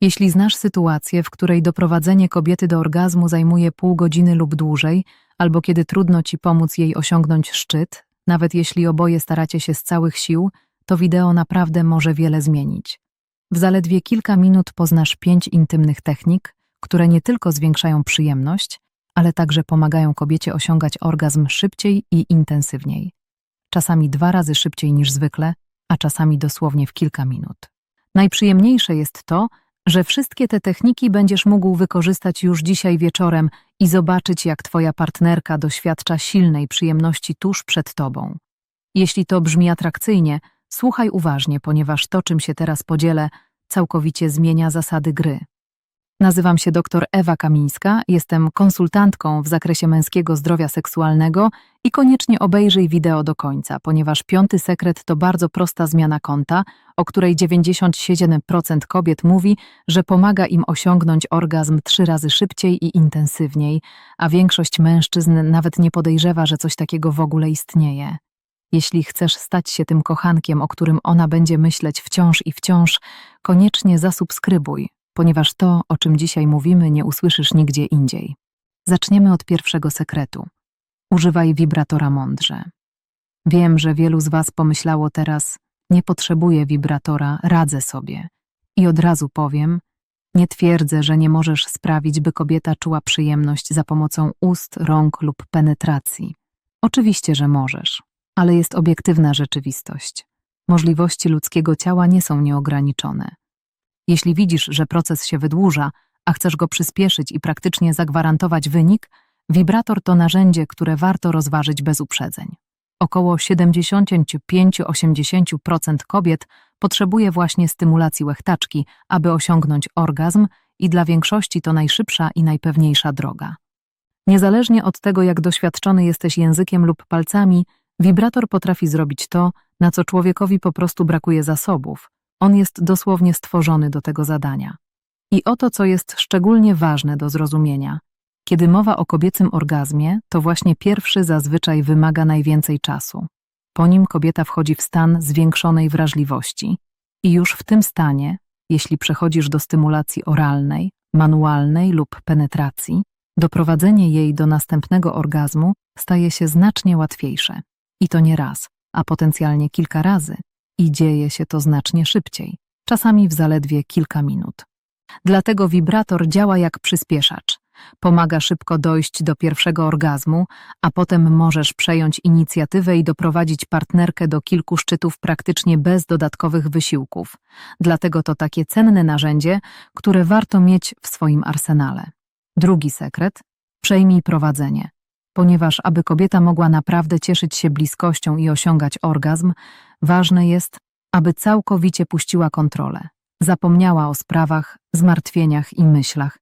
Jeśli znasz sytuację, w której doprowadzenie kobiety do orgazmu zajmuje pół godziny lub dłużej, albo kiedy trudno ci pomóc jej osiągnąć szczyt, nawet jeśli oboje staracie się z całych sił, to wideo naprawdę może wiele zmienić. W zaledwie kilka minut poznasz pięć intymnych technik, które nie tylko zwiększają przyjemność, ale także pomagają kobiecie osiągać orgazm szybciej i intensywniej. Czasami dwa razy szybciej niż zwykle, a czasami dosłownie w kilka minut. Najprzyjemniejsze jest to, że wszystkie te techniki będziesz mógł wykorzystać już dzisiaj wieczorem i zobaczyć, jak Twoja partnerka doświadcza silnej przyjemności tuż przed Tobą. Jeśli to brzmi atrakcyjnie, słuchaj uważnie, ponieważ to, czym się teraz podzielę, całkowicie zmienia zasady gry. Nazywam się dr Ewa Kamińska, jestem konsultantką w zakresie męskiego zdrowia seksualnego i koniecznie obejrzyj wideo do końca, ponieważ piąty sekret to bardzo prosta zmiana konta, o której 97% kobiet mówi, że pomaga im osiągnąć orgazm trzy razy szybciej i intensywniej, a większość mężczyzn nawet nie podejrzewa, że coś takiego w ogóle istnieje. Jeśli chcesz stać się tym kochankiem, o którym ona będzie myśleć wciąż i wciąż, koniecznie zasubskrybuj, ponieważ to, o czym dzisiaj mówimy, nie usłyszysz nigdzie indziej. Zaczniemy od pierwszego sekretu. Używaj wibratora mądrze. Wiem, że wielu z Was pomyślało teraz, nie potrzebuję wibratora, radzę sobie. I od razu powiem, nie twierdzę, że nie możesz sprawić, by kobieta czuła przyjemność za pomocą ust, rąk lub penetracji. Oczywiście, że możesz, ale jest obiektywna rzeczywistość. Możliwości ludzkiego ciała nie są nieograniczone. Jeśli widzisz, że proces się wydłuża, a chcesz go przyspieszyć i praktycznie zagwarantować wynik, wibrator to narzędzie, które warto rozważyć bez uprzedzeń. Około 75-80% kobiet potrzebuje właśnie stymulacji łechtaczki, aby osiągnąć orgazm i dla większości to najszybsza i najpewniejsza droga. Niezależnie od tego, jak doświadczony jesteś językiem lub palcami, wibrator potrafi zrobić to, na co człowiekowi po prostu brakuje zasobów. On jest dosłownie stworzony do tego zadania. I oto, co jest szczególnie ważne do zrozumienia. Kiedy mowa o kobiecym orgazmie, to właśnie pierwszy zazwyczaj wymaga najwięcej czasu. Po nim kobieta wchodzi w stan zwiększonej wrażliwości. I już w tym stanie, jeśli przechodzisz do stymulacji oralnej, manualnej lub penetracji, doprowadzenie jej do następnego orgazmu staje się znacznie łatwiejsze. I to nie raz, a potencjalnie kilka razy. I dzieje się to znacznie szybciej, czasami w zaledwie kilka minut. Dlatego wibrator działa jak przyspieszacz. Pomaga szybko dojść do pierwszego orgazmu, a potem możesz przejąć inicjatywę i doprowadzić partnerkę do kilku szczytów praktycznie bez dodatkowych wysiłków. Dlatego to takie cenne narzędzie, które warto mieć w swoim arsenale. Drugi sekret przejmij prowadzenie. Ponieważ aby kobieta mogła naprawdę cieszyć się bliskością i osiągać orgazm, ważne jest, aby całkowicie puściła kontrolę, zapomniała o sprawach, zmartwieniach i myślach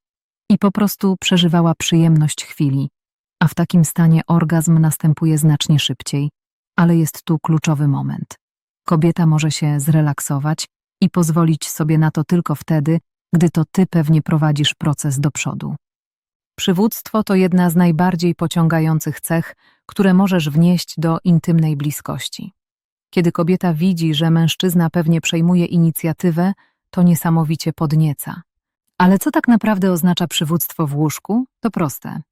i po prostu przeżywała przyjemność chwili, a w takim stanie orgazm następuje znacznie szybciej, ale jest tu kluczowy moment. Kobieta może się zrelaksować i pozwolić sobie na to tylko wtedy, gdy to ty pewnie prowadzisz proces do przodu. Przywództwo to jedna z najbardziej pociągających cech, które możesz wnieść do intymnej bliskości. Kiedy kobieta widzi, że mężczyzna pewnie przejmuje inicjatywę, to niesamowicie podnieca. Ale co tak naprawdę oznacza przywództwo w łóżku? To proste.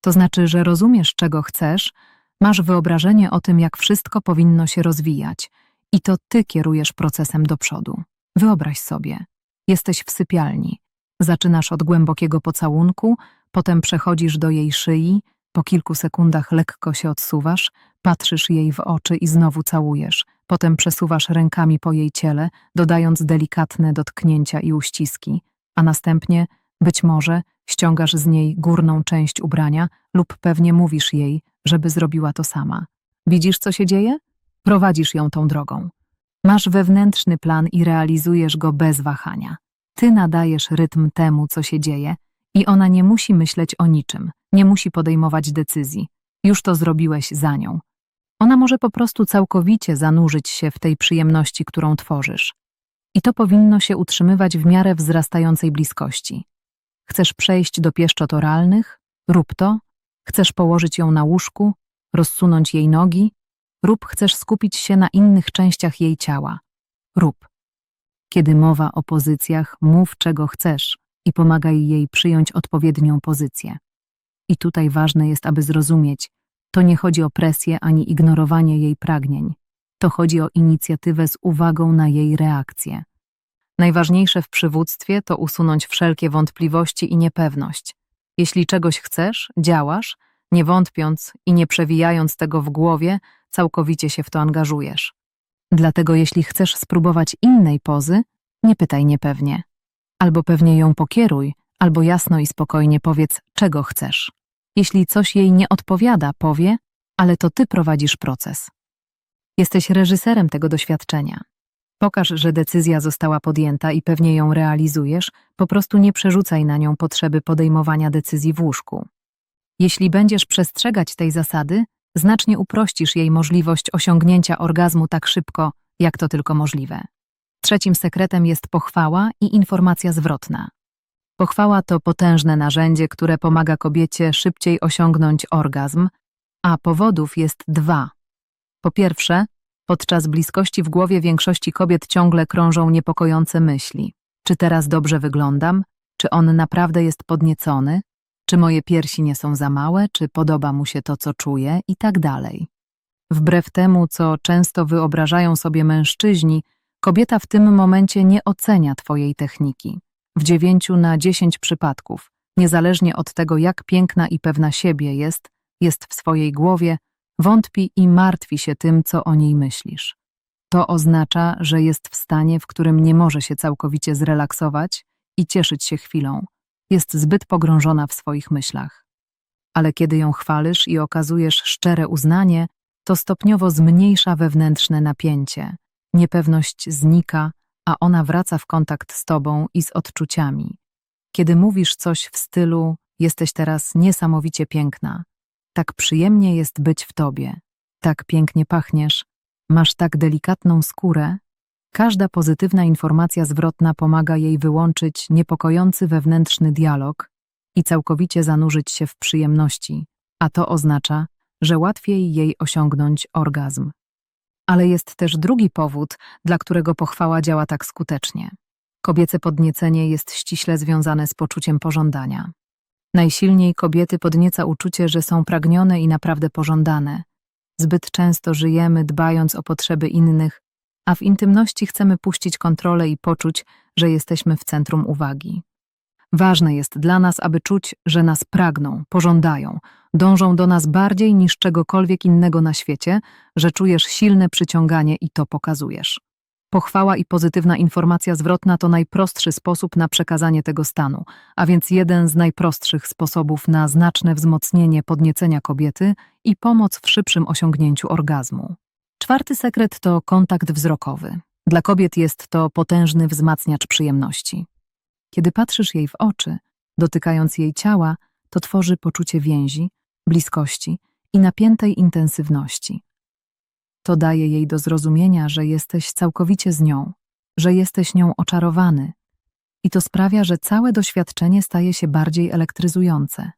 To znaczy, że rozumiesz, czego chcesz, masz wyobrażenie o tym, jak wszystko powinno się rozwijać i to ty kierujesz procesem do przodu. Wyobraź sobie, jesteś w sypialni, zaczynasz od głębokiego pocałunku, potem przechodzisz do jej szyi, po kilku sekundach lekko się odsuwasz, patrzysz jej w oczy i znowu całujesz, potem przesuwasz rękami po jej ciele, dodając delikatne dotknięcia i uściski, a następnie, być może, ściągasz z niej górną część ubrania lub pewnie mówisz jej, żeby zrobiła to sama. Widzisz, co się dzieje? Prowadzisz ją tą drogą. Masz wewnętrzny plan i realizujesz go bez wahania. Ty nadajesz rytm temu, co się dzieje, i ona nie musi myśleć o niczym, nie musi podejmować decyzji. Już to zrobiłeś za nią. Ona może po prostu całkowicie zanurzyć się w tej przyjemności, którą tworzysz. I to powinno się utrzymywać w miarę wzrastającej bliskości. Chcesz przejść do pieszczot oralnych? Rób to. Chcesz położyć ją na łóżku? Rozsunąć jej nogi? Rób chcesz skupić się na innych częściach jej ciała? Rób. Kiedy mowa o pozycjach, mów czego chcesz i pomagaj jej przyjąć odpowiednią pozycję. I tutaj ważne jest, aby zrozumieć, to nie chodzi o presję ani ignorowanie jej pragnień. To chodzi o inicjatywę z uwagą na jej reakcję. Najważniejsze w przywództwie to usunąć wszelkie wątpliwości i niepewność. Jeśli czegoś chcesz, działasz, nie wątpiąc i nie przewijając tego w głowie, całkowicie się w to angażujesz. Dlatego jeśli chcesz spróbować innej pozy, nie pytaj niepewnie. Albo pewnie ją pokieruj, albo jasno i spokojnie powiedz, czego chcesz. Jeśli coś jej nie odpowiada, powie, ale to ty prowadzisz proces. Jesteś reżyserem tego doświadczenia. Pokaż, że decyzja została podjęta i pewnie ją realizujesz, po prostu nie przerzucaj na nią potrzeby podejmowania decyzji w łóżku. Jeśli będziesz przestrzegać tej zasady, znacznie uprościsz jej możliwość osiągnięcia orgazmu tak szybko, jak to tylko możliwe. Trzecim sekretem jest pochwała i informacja zwrotna. Pochwała to potężne narzędzie, które pomaga kobiecie szybciej osiągnąć orgazm, a powodów jest dwa. Po pierwsze, podczas bliskości w głowie większości kobiet ciągle krążą niepokojące myśli. Czy teraz dobrze wyglądam? Czy on naprawdę jest podniecony? Czy moje piersi nie są za małe? Czy podoba mu się to, co czuje? I tak dalej. Wbrew temu, co często wyobrażają sobie mężczyźni, kobieta w tym momencie nie ocenia twojej techniki. W dziewięciu na dziesięć przypadków, niezależnie od tego, jak piękna i pewna siebie jest, jest w swojej głowie, wątpi i martwi się tym, co o niej myślisz. To oznacza, że jest w stanie, w którym nie może się całkowicie zrelaksować i cieszyć się chwilą. Jest zbyt pogrążona w swoich myślach. Ale kiedy ją chwalisz i okazujesz szczere uznanie, to stopniowo zmniejsza wewnętrzne napięcie. Niepewność znika, a ona wraca w kontakt z tobą i z odczuciami. Kiedy mówisz coś w stylu: Jesteś teraz niesamowicie piękna, tak przyjemnie jest być w tobie, tak pięknie pachniesz, masz tak delikatną skórę. Każda pozytywna informacja zwrotna pomaga jej wyłączyć niepokojący wewnętrzny dialog i całkowicie zanurzyć się w przyjemności, a to oznacza, że łatwiej jej osiągnąć orgazm. Ale jest też drugi powód, dla którego pochwała działa tak skutecznie. Kobiece podniecenie jest ściśle związane z poczuciem pożądania. Najsilniej kobiety podnieca uczucie, że są pragnione i naprawdę pożądane. Zbyt często żyjemy dbając o potrzeby innych, a w intymności chcemy puścić kontrolę i poczuć, że jesteśmy w centrum uwagi. Ważne jest dla nas, aby czuć, że nas pragną, pożądają, dążą do nas bardziej niż czegokolwiek innego na świecie, że czujesz silne przyciąganie i to pokazujesz. Pochwała i pozytywna informacja zwrotna to najprostszy sposób na przekazanie tego stanu, a więc jeden z najprostszych sposobów na znaczne wzmocnienie podniecenia kobiety i pomoc w szybszym osiągnięciu orgazmu. Czwarty sekret to kontakt wzrokowy. Dla kobiet jest to potężny wzmacniacz przyjemności. Kiedy patrzysz jej w oczy, dotykając jej ciała, to tworzy poczucie więzi, bliskości i napiętej intensywności. To daje jej do zrozumienia, że jesteś całkowicie z nią, że jesteś nią oczarowany, i to sprawia, że całe doświadczenie staje się bardziej elektryzujące.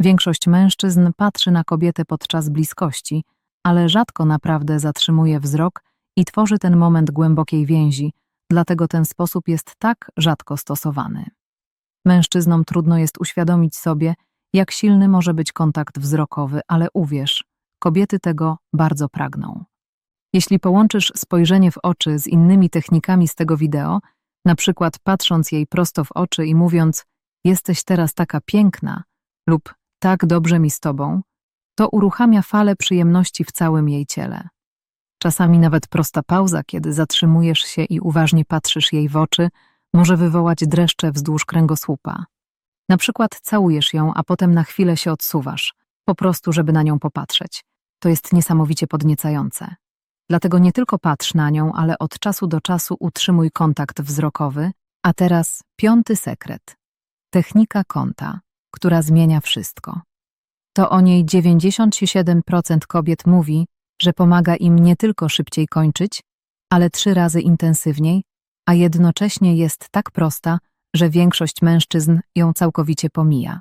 Większość mężczyzn patrzy na kobietę podczas bliskości, ale rzadko naprawdę zatrzymuje wzrok i tworzy ten moment głębokiej więzi, dlatego ten sposób jest tak rzadko stosowany. Mężczyznom trudno jest uświadomić sobie, jak silny może być kontakt wzrokowy, ale uwierz, kobiety tego bardzo pragną. Jeśli połączysz spojrzenie w oczy z innymi technikami z tego wideo, na przykład patrząc jej prosto w oczy i mówiąc: Jesteś teraz taka piękna, lub tak dobrze mi z tobą, to uruchamia falę przyjemności w całym jej ciele. Czasami nawet prosta pauza, kiedy zatrzymujesz się i uważnie patrzysz jej w oczy, może wywołać dreszcze wzdłuż kręgosłupa. Na przykład całujesz ją, a potem na chwilę się odsuwasz, po prostu, żeby na nią popatrzeć. To jest niesamowicie podniecające. Dlatego nie tylko patrz na nią, ale od czasu do czasu utrzymuj kontakt wzrokowy. A teraz piąty sekret. Technika kąta, która zmienia wszystko. To o niej 97% kobiet mówi, że pomaga im nie tylko szybciej kończyć, ale trzy razy intensywniej, a jednocześnie jest tak prosta, że większość mężczyzn ją całkowicie pomija.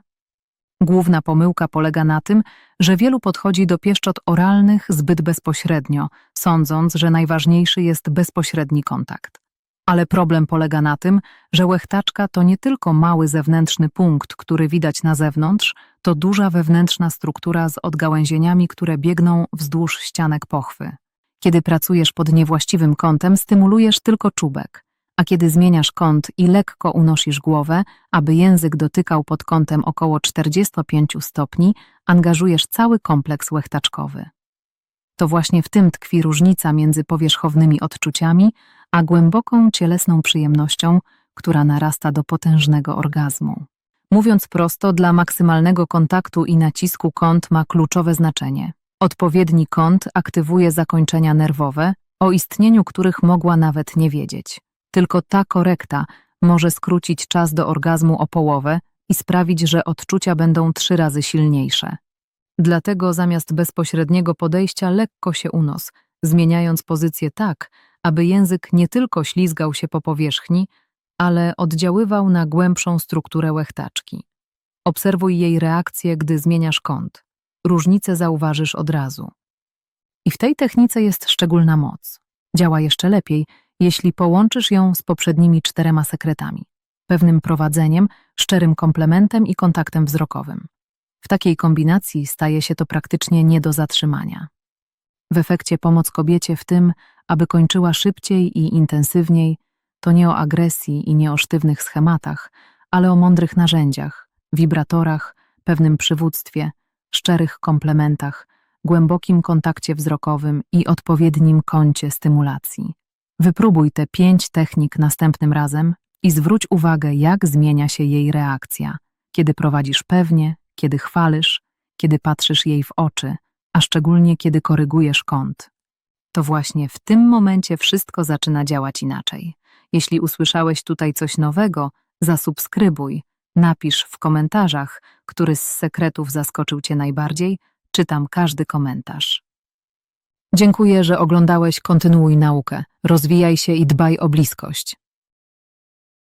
Główna pomyłka polega na tym, że wielu podchodzi do pieszczot oralnych zbyt bezpośrednio, sądząc, że najważniejszy jest bezpośredni kontakt. Ale problem polega na tym, że łechtaczka to nie tylko mały zewnętrzny punkt, który widać na zewnątrz, to duża wewnętrzna struktura z odgałęzieniami, które biegną wzdłuż ścianek pochwy. Kiedy pracujesz pod niewłaściwym kątem, stymulujesz tylko czubek, a kiedy zmieniasz kąt i lekko unosisz głowę, aby język dotykał pod kątem około 45 stopni, angażujesz cały kompleks łechtaczkowy. To właśnie w tym tkwi różnica między powierzchownymi odczuciami, a głęboką cielesną przyjemnością, która narasta do potężnego orgazmu. Mówiąc prosto, dla maksymalnego kontaktu i nacisku kąt ma kluczowe znaczenie. Odpowiedni kąt aktywuje zakończenia nerwowe, o istnieniu których mogła nawet nie wiedzieć. Tylko ta korekta może skrócić czas do orgazmu o połowę i sprawić, że odczucia będą trzy razy silniejsze. Dlatego zamiast bezpośredniego podejścia lekko się unos, zmieniając pozycję tak, aby język nie tylko ślizgał się po powierzchni, ale oddziaływał na głębszą strukturę łechtaczki. Obserwuj jej reakcję, gdy zmieniasz kąt. Różnicę zauważysz od razu. I w tej technice jest szczególna moc. Działa jeszcze lepiej, jeśli połączysz ją z poprzednimi czterema sekretami pewnym prowadzeniem, szczerym komplementem i kontaktem wzrokowym. W takiej kombinacji staje się to praktycznie nie do zatrzymania. W efekcie pomoc kobiecie w tym, aby kończyła szybciej i intensywniej, to nie o agresji i nie o sztywnych schematach, ale o mądrych narzędziach, wibratorach, pewnym przywództwie, szczerych komplementach, głębokim kontakcie wzrokowym i odpowiednim kącie stymulacji. Wypróbuj te pięć technik następnym razem i zwróć uwagę, jak zmienia się jej reakcja, kiedy prowadzisz pewnie, kiedy chwalisz, kiedy patrzysz jej w oczy, a szczególnie kiedy korygujesz kąt. To właśnie w tym momencie wszystko zaczyna działać inaczej. Jeśli usłyszałeś tutaj coś nowego, zasubskrybuj, napisz w komentarzach, który z sekretów zaskoczył Cię najbardziej, czytam każdy komentarz. Dziękuję, że oglądałeś, kontynuuj naukę, rozwijaj się i dbaj o bliskość.